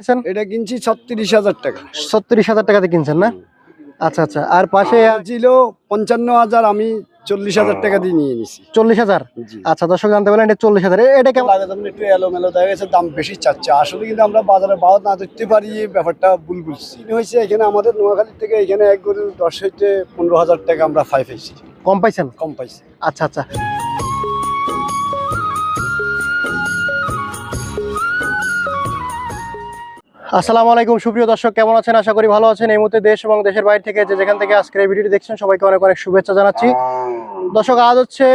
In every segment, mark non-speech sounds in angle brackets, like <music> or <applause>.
কিনছেন? এটা কিনছি ছত্রিশ হাজার টাকা। ছত্রিশ হাজার টাকাতে কিনছেন না? আচ্ছা আচ্ছা। আর পাশে ছিল পঞ্চান্ন হাজার আমি চল্লিশ হাজার টাকা দিয়ে নিয়ে নিছি। চল্লিশ হাজার? আচ্ছা দর্শক জানতে পারলেন এটা চল্লিশ হাজার। এ- এটা কেমন? লাগে একটু এলোমেলো দেখা গেছে দাম বেশি চাচ্ছে। আসলে কিন্তু আমরা বাজারে বাও না ধরতে পারি এই ব্যাপারটা ভুল বুঝছি হয়েছে এখানে আমাদের নোয়াখালী থেকে এখানে এক গরু দশ হইতে পনেরো হাজার টাকা আমরা ফাই পাইছি কম পাইছেন? কম পাইছি। আচ্ছা আচ্ছা। আসসালামু আলাইকুম, সুপ্রিয় দর্শক, কেমন আছেন? আশা করি ভালো আছেন। এই মুহূর্তে দেশ এবং দেশের বাইরে থেকে যে যেখান থেকে আজকের এই ভিডিওটি দেখছেন, সবাইকে অনেক অনেক শুভেচ্ছা জানাচ্ছি। দর্শক, আজ হচ্ছে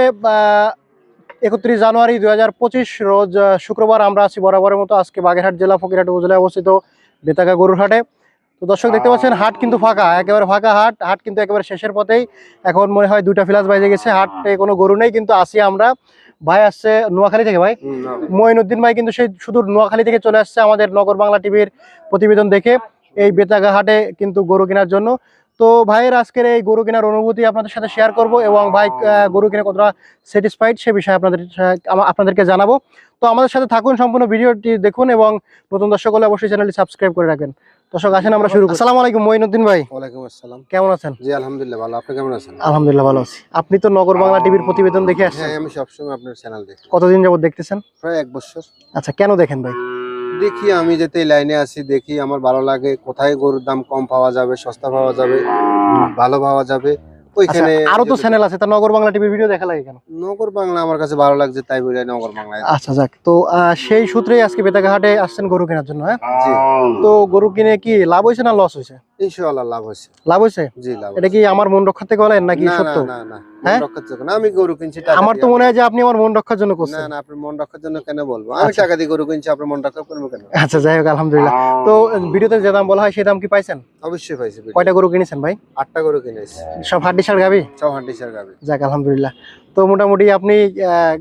একত্রিশ জানুয়ারি দুই রোজ শুক্রবার আমরা আছি বরাবরের মতো। আজকে বাগেরহাট জেলা, ফকিরহাট উপজেলায় অবস্থিত বেতাকা গরুর হাটে। তো দর্শক, দেখতে পাচ্ছেন, হাট কিন্তু ফাঁকা, একেবারে ফাঁকা হাট। হাট কিন্তু একেবারে শেষের পথেই। এখন মনে হয় দুইটা ফ্লাস বাজে গেছে। হাটে কোনো গরু নেই, কিন্তু আসি আমরা। ভাই আসছে নোয়াখালী থেকে ভাই? মঈনুদ্দিন ভাই কিন্তু সেই শুধু নোয়াখালী থেকে চলে আসছে আমাদের নগর বাংলা টিভির প্রতিবেদন দেখে। এই বেতাগা হাটে কিন্তু গরু কেনার জন্য তো ভাইয়ের আজকের এই গরু কেনার অনুভূতি আপনাদের সাথে শেয়ার করব এবং ভাই গরু কিনে কতটা স্যাটিসফাইড সে বিষয়ে আপনাদের আপনাদেরকে জানাব। তো আমাদের সাথে থাকুন সম্পূর্ণ ভিডিওটি দেখুন এবং নতুন দর্শক হলে অবশ্যই চ্যানেলটি সাবস্ক্রাইব করে রাখবেন। দর্শক আসেন আমরা শুরু করি। আসসালামু আলাইকুম মঈনুদ্দিন ভাই। ওয়ালাইকুম আসসালাম। কেমন আছেন? জি আলহামদুলিল্লাহ ভালো। আপনি কেমন আছেন? আলহামদুলিল্লাহ ভালো আছি। আপনি তো নগর বাংলা টিভির প্রতিবেদন দেখে আসছেন। হ্যাঁ আমি সবসময় আপনার চ্যানেল দেখি। কতদিন যাবত দেখতেছেন? প্রায় এক বছর। আচ্ছা কেন দেখেন ভাই? দেখি আমি যেতে লাইনে আছি দেখি আমার ভালো লাগে কোথায় গরুর দাম কম পাওয়া যাবে সস্তা পাওয়া যাবে ভালো পাওয়া যাবে আচ্ছা ওইখানে আরও তো চ্যানেল আছে তা নগর বাংলা টিভির ভিডিও দেখা লাগে কেন? নগর বাংলা আমার কাছে ভালো লাগছে তাই বলে নগর আচ্ছা যাক তো সেই সূত্রেই আজকে বেতাঘাটে আসছেন গরু কেনার জন্য হ্যাঁ? জি। তো গরু কিনে কি লাভ হয়েছে না লস ইনশাআল্লাহ লাভ হয়েছে। লাভ হয়েছে? জি লাভ এটা কি আমার মন রক্ষার থেকে বলেন নাকি না সত্য? না না। হ্যাঁ? মন রক্ষার জন্য। আমি গরু কিনছি আমার তো মনে হয় যে আপনি আমার মন রক্ষার জন্য করছেন। না আপনি মন রক্ষার জন্য কেন বলব? আমি আচ্ছা। টাকা দিয়ে গরু কিনছি আপনি মন রক্ষা করব কেন? আচ্ছা যাই হোক আলহামদুলিল্লাহ। তো ভিডিওতে যে দাম বলা হয় সেই দাম কি পাইছেন? অবশ্যই পাইছি কয়টা গরু কিনেছেন ভাই? আটটা গরু কিনেছি। সব হাড্ডি সার গাবি? সব হান্ডি সার যাক আলহামদুলিল্লাহ। তো মোটামুটি আপনি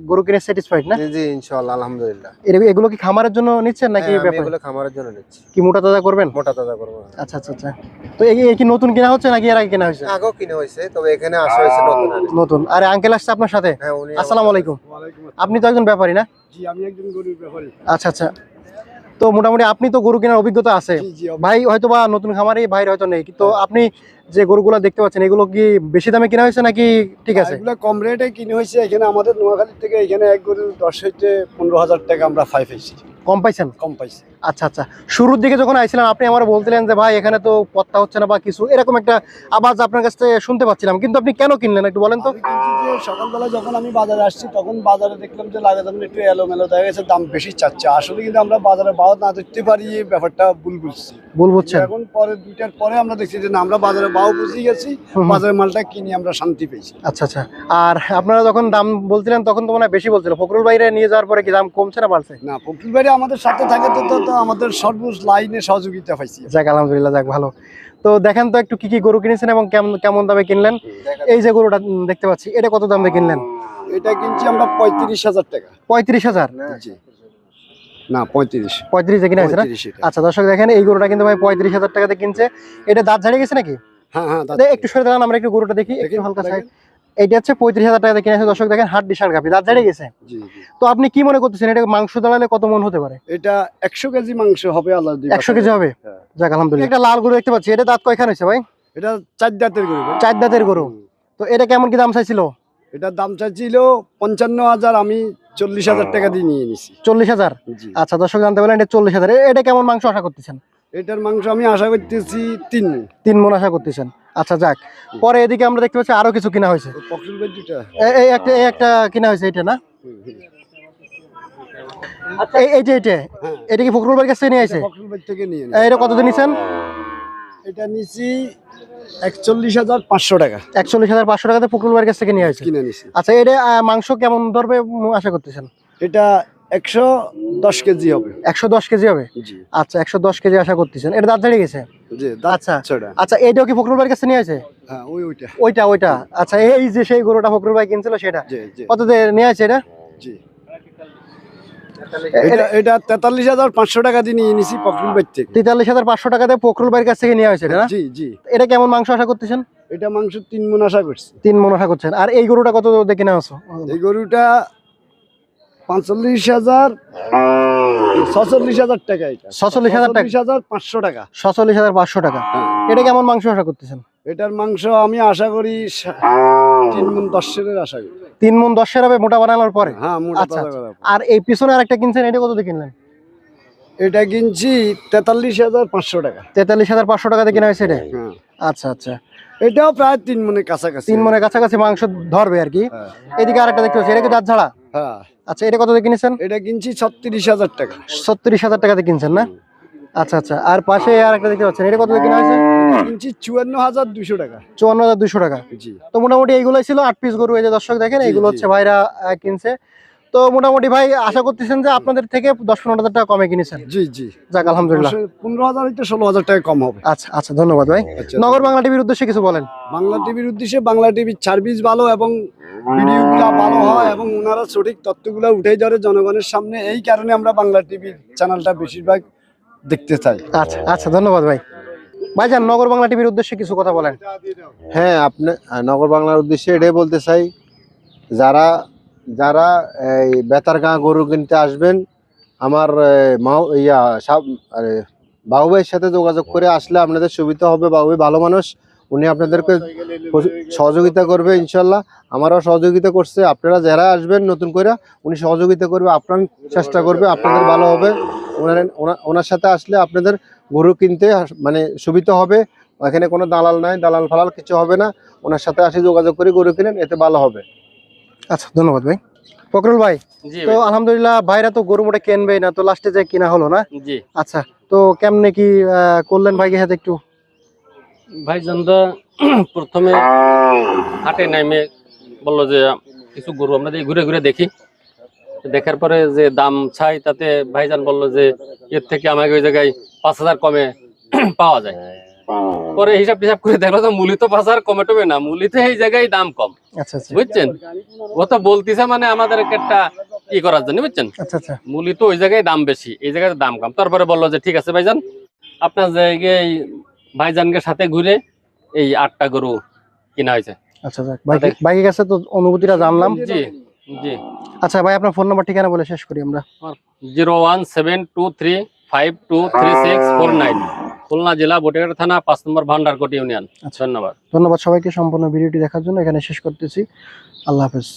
গরু কিনে স্যাটিসফাইড না? জি জি ইনশাআল্লাহ আলহামদুলিল্লাহ। এর- এগুলো কি খামারের জন্য নিচ্ছেন নাকি হ্যাঁ, ব্যাপার? এগুলো খামারের জন্য নিচ্ছি। কি মোটা তাজা করবেন? মোটা তাজা করব। আচ্ছা আচ্ছা আচ্ছা। তো এই এই কি নতুন কেনা হচ্ছে নাকি এর আগে কেনা হয়েছে? আগেও কিনে হয়েছে তবে এখানে আসা হয়েছে নতুন আরে। নতুন। আরে আঙ্কেল আসছে আপনার সাথে? হ্যাঁ উনি আসসালামু আলাইকুম। আপনি তো একজন ব্যাপারী না? জি আমি একজন গরুর ব্যাপারী। আচ্ছা আচ্ছা। তো মোটামুটি আপনি তো গরু কেনার অভিজ্ঞতা আছে। ভাই হয়তো বা নতুন খামারে ভাইয়ের হয়তো নেই। তো আপনি যে গরুগুলো দেখতে পাচ্ছেন এগুলো কি বেশি দামে কেনা হয়েছে নাকি ঠিক আছে? এগুলো কম রেটে কিনে হয়েছে। এখানে আমাদের নোয়াখালী থেকে এখানে এক গরু দশ হইতে পনেরো হাজার টাকা আমরা ফাইভ পাইছি কম পাইছেন? কম পাইছি। আচ্ছা আচ্ছা। শুরুর দিকে যখন আইছিলাম আপনি আমার বলছিলেন যে ভাই এখানে তো পত্তা হচ্ছে না বা কিছু। এরকম একটা আওয়াজ আপনার কাছ থেকে শুনতে পাচ্ছিলাম। কিন্তু আপনি কেন কিনলেন একটু বলেন তো? সকালবেলা যখন আমি বাজারে আসছি তখন বাজারে দেখলাম যে লাগে তখন একটু এলোমেলো দেখা গেছে দাম বেশি চাচ্ছে। আসলে কিন্তু আমরা বাজারে বাও না ধরতে পারি এই ব্যাপারটা ভুল বুঝছি। ভুল বুঝছেন। এখন পরে দুইটার পরে আমরা দেখছি যে না আমরা বাজারে বাও বুঝে গেছি হুম। মালটা কিনে আমরা শান্তি পেয়েছি। আচ্ছা আচ্ছা। আর আপনারা যখন দাম বলছিলেন তখন তো মনে হয় বেশি বলছিল। ফকরুল বাইরে নিয়ে যাওয়ার পরে কি দাম কমছে না বাড়ছে? না ফকির বাড়ি আমাদের সাথে থাকে তো আমাদের সর্বোচ্চ লাইনে সহযোগিতা পাইছি। যাক আলহামদুলিল্লাহ যাক ভালো। তো দেখেন তো একটু কি কি গরু কিনেছেন এবং কেমন কেমন দামে কিনলেন? এই যে গরুটা দেখতে পাচ্ছি এটা কত দামে কিনলেন? এটা কিনছি আমরা পঁয়ত্রিশ হাজার টাকা। পঁয়ত্রিশ হাজার? না পঁয়ত্রিশ। পঁয়ত্রিশে কিনে আছে না? পঁয়ত্রিশ এটা। আচ্ছা দর্শক দেখেন এই গরুটা কিন্তু ভাই পঁয়ত্রিশ হাজার টাকাতে কিনছে। এটা দাঁত ঝাড়িয়ে গেছে নাকি? হ্যাঁ হ্যাঁ দাদা। একটু সরে দাঁড়ান আমরা একটু গরুটা দেখি একটু হালকা। সাইড। এইটা হচ্ছে পঁয়ত্রিশ হাজার টাকা কিনেছে দর্শক দেখেন হাট বিশাল গাভি দাঁত ঝাড়িয়ে গেছে। তো আপনি কি মনে করতেছেন এটা মাংস দাঁড়ালে কত মন হতে পারে? এটা একশো কেজি মাংস হবে আল্লাহ একশো কেজি হবে? হ্যাঁ। যাক আলহামদুলিল্লাহ। একটা লাল গরু দেখতে পাচ্ছি এটা দাঁত কয়খান হয়েছে ভাই? এটা চার দাঁতের গরু চার দাঁতের গরু। তো এটা কেমন কি দাম চাইছিল? এটার দাম চাইছিল পঞ্চান্ন হাজার আমি চল্লিশ হাজার টাকা দিয়ে নিয়ে নিছি। চল্লিশ হাজার? আচ্ছা দর্শক জানতে পারলেন এটা চল্লিশ হাজার। এটা কেমন মাংস আশা করতেছেন? এটার মাংস আমি আশা করতেছি তিন। তিন মন আশা করতেছেন। আচ্ছা যাক। পরে এদিকে আমরা দেখতে পাচ্ছি আরও কিছু কিনা হয়েছে। এই একটা এই একটা কিনা হয়েছে এটা না। এই এটা কি ফকরুল ভাইয়ের কাছ নিয়ে আসে? পকরুল ভাই থেকে এটা কতদিন নিছেন? এটা নিছি একচল্লিশ হাজার পাঁচশো টাকা। একচল্লিশ হাজার পাঁচশো টাকাতে ফকরুল ভাইয়ের কাছ থেকে নিয়ে আসে। কিনে নিছি। আচ্ছা এটা মাংস কেমন ধরবে আশা করতেছেন? এটা একশো দশ কেজি হবে। একশো দশ কেজি হবে? জি। আচ্ছা একশো দশ কেজি আশা করতেছেন। এটা দাঁত ঝাড়িয়ে গেছে? জি আচ্ছা। আচ্ছা এইটাও কি ফকরুল ভাইয়ের কাছে নিয়ে আসে হ্যাঁ ওই ওইটা। ওইটা ওইটা। আচ্ছা এই যে সেই গরুটা ফকরুল ভাই কিনছিল সেটা? কত দিয়ে নিয়ে আসে এটা? তেতাল্লিশ হাজার পাঁচশো টাকা দিয়ে নিয়ে নিছি পকরুল ভাই থেকে। তেতাল্লিশ হাজার পাঁচশো ভাইয়ের কাছ থেকে না? জি জি। এটা কেমন মাংস আশা করতেছেন? এটা মাংস তিন মন আশা করছি। তিন মন আশা করছেন। আর এই গরুটা কত দিয়ে কিনা আছো এই গরুটা পঁয়তাল্লিশ হাজার ছচল্লিশ হাজার টাকা এটা। ছচল্লিশ হাজার টাকা। হাজার পাঁচশো টাকা। ছচল্লিশ হাজার পাঁচশো টাকা। এটা কেমন মাংস আশা করতেছেন? এটার মাংস আমি আশা করি তিন মন দশ সেরের আশা করি। তিন মন দশের হবে মোটা বানানোর পরে? হ্যাঁ মোটা আচ্ছা, আচ্ছা। আর এই পিছনে আরেকটা কিনছেন এটা কত দিয়ে কিনলেন? এটা কিনছি তেতাল্লিশ হাজার পাঁচশো টাকা। তেতাল্লিশ হাজার পাঁচশো টাকাতে কিনা হয়েছে এটা? হ্যাঁ। আচ্ছা আচ্ছা। এটাও প্রায় তিন মনের কাছাকাছি। তিন মনের কাছাকাছি মাংস ধরবে আর কি। হ্যাঁ। এদিকে আরেকটা দেখতে পাচ্ছি এটা কি দাঁত ছাড়া হ্যাঁ। আচ্ছা এটা কত দিয়ে কিনেছেন? এটা কিনছি ছত্রিশ হাজার টাকা। ছত্রিশ হাজার টাকাতে কিনছেন না? আচ্ছা আচ্ছা। আর পাশে আরেকটা দেখতে পাচ্ছেন এটা কত দিয়ে কিনা হয়েছে? কিনছি চুয়ান্ন হাজার দুশো টাকা। চুয়ান্ন হাজার দুশো টাকা। জি। তো মোটামুটি এইগুলোই ছিল আট পিস গরু এই যে দর্শক দেখেন এইগুলো হচ্ছে ভাইরা কিনছে। তো মোটামুটি ভাই আশা করতেছেন যে আপনাদের থেকে দশ পনেরো হাজার টাকা কমে কিনেছেন? জি জি। যাক আলহামদুলিল্লাহ। পনেরো হাজার হইতে ষোলো হাজার টাকা কম হবে। আচ্ছা আচ্ছা ধন্যবাদ ভাই। আচ্ছা। নগর বাংলা টিভির উদ্দেশ্যে কিছু বলেন। বাংলা টিভির উদ্দেশ্যে বাংলা টিভির সার্ভিস ভালো এবং ভিডিওগুলো ভালো হয় এবং ওনারা সঠিক তথ্যগুলো উঠে ধরে জনগণের সামনে এই কারণে আমরা বাংলা টিভির চ্যানেলটা বেশিরভাগ দেখতে চাই। আচ্ছা আচ্ছা ধন্যবাদ ভাই। ভাইজান নগর বাংলা টিভির উদ্দেশ্যে কিছু কথা বলেন। হ্যাঁ আপনি নগর বাংলার উদ্দেশ্যে এটাই বলতে চাই যারা যারা এই বেতারগাঁ গরু কিনতে আসবেন, আমার মাও, ইয়া, সাব বাবু সাথে যোগাযোগ করে আসলে আপনাদের সুবিধা হবে। বাবু ভালো মানুষ, উনি আপনাদেরকে সহযোগিতা করবে ইনশাল্লাহ। আমারও সহযোগিতা করছে, আপনারা যারা আসবেন নতুন করে, উনি সহযোগিতা করবে, আপনার চেষ্টা করবে, আপনাদের ভালো হবে। ওনার ওনার সাথে আসলে আপনাদের গরু কিনতে মানে সুবিধা হবে। এখানে কোনো দালাল নাই, দালাল ফালাল কিছু হবে না। ওনার সাথে আসে যোগাযোগ করে গরু কিনেন, এতে ভালো হবে। আচ্ছা ধন্যবাদ ভাই। ফকরুল ভাই তো আলহামদুলিল্লাহ ভাইরা তো গরু মোটে কিনবেই না তো লাস্টে যে কিনা হলো না? জি। আচ্ছা তো কেমনে কি করলেন ভাইকে সাথে একটু? ভাইজান দা <clears throat> প্রথমে হাটে নামে বলল যে কিছু গরু আমরা ঘুরে ঘুরে দেখি। দেখার পরে যে দাম চাই তাতে ভাইজান বলল যে এর থেকে আমাকে ওই জায়গায় পাঁচ হাজার কমে <clears throat> পাওয়া যায়। পরে হিসাব টিসাব করে দেখল তো মূলি তো হাজার কমে টমে না। মূলিতে এই জায়গায় দাম কম। আচ্ছা আচ্ছা। বুঝছেন? ও তো বলতিছে মানে আমাদের একটা ই করার জন্য বুঝছেন? আচ্ছা আচ্ছা। তো ওই জায়গায় দাম বেশি এই জায়গায় দাম কম। তারপরে বলল যে ঠিক আছে ভাইজান আপনার জায়গায় ভাইজানকে সাথে ঘুরে এই আটটা গরু কিনা হয়েছে। আচ্ছা যাক ভাই কাছে তো অনুভূতিটা জানলাম। জি জি। আচ্ছা ভাই আপনার ফোন নাম্বার ঠিকানা বলে শেষ করি আমরা zero one seven two three five two three six four nine. Khulna জেলা বটেঘাটা থানা পাঁচ নম্বর ভান্ডারকোট ইউনিয়ন। আচ্ছা। ধন্যবাদ। ধন্যবাদ সবাইকে সম্পূর্ণ ভিডিওটি দেখার জন্য এখানে শেষ করতেছি। আল্লাহ হাফেজ।